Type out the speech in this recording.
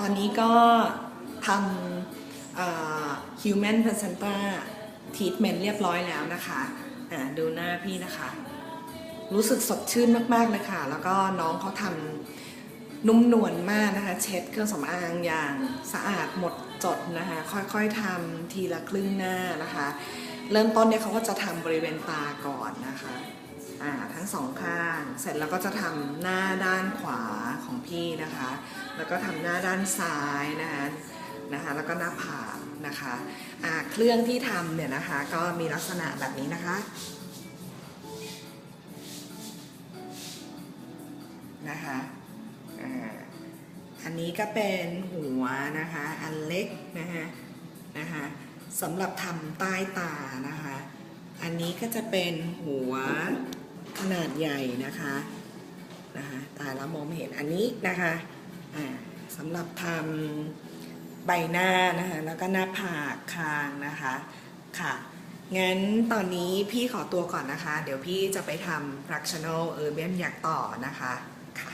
ตอนนี้ก็ทำ human placenta treatment เรียบร้อยแล้วนะคะอ่าดูหน้าพี่นะคะ รู้สึกสดชื่นมากๆเลยค่ะ แล้วก็น้องเขาทำนุ่มนวลมากนะคะ เช็ดเครื่องสำอางอย่างสะอาดหมดจดนะคะ ค่อยๆทำทีละครึ่งหน้านะคะ เริ่มต้นเนี่ยเขาก็จะทำบริเวณตาก่อนนะคะ อ่าทั้งสองข้าง เสร็จแล้วก็จะทำหน้าด้านขวา พี่นะคะ แล้วก็ทำหน้าด้านซ้ายนะคะนะคะแล้วก็หน้าผากนะคะอ่าเครื่องที่ทำเนี่ยนะคะก็มีลักษณะแบบนี้นะคะนะคะอันนี้ก็เป็นหัวนะคะอันเล็กนะคะนะคะสำหรับทำใต้ตานะคะ อันนี้ก็จะเป็นหัวขนาดใหญ่นะคะ นะคะตาแล้วมองไม่เห็นอันนี้นะคะสำหรับทำใบหน้านะคะแล้วก็หน้าผากคางนะคะค่ะงั้นตอนนี้พี่ขอตัวก่อนนะคะ เดี๋ยวพี่จะไปทำ fractional urban อยากต่อนะคะค่ะ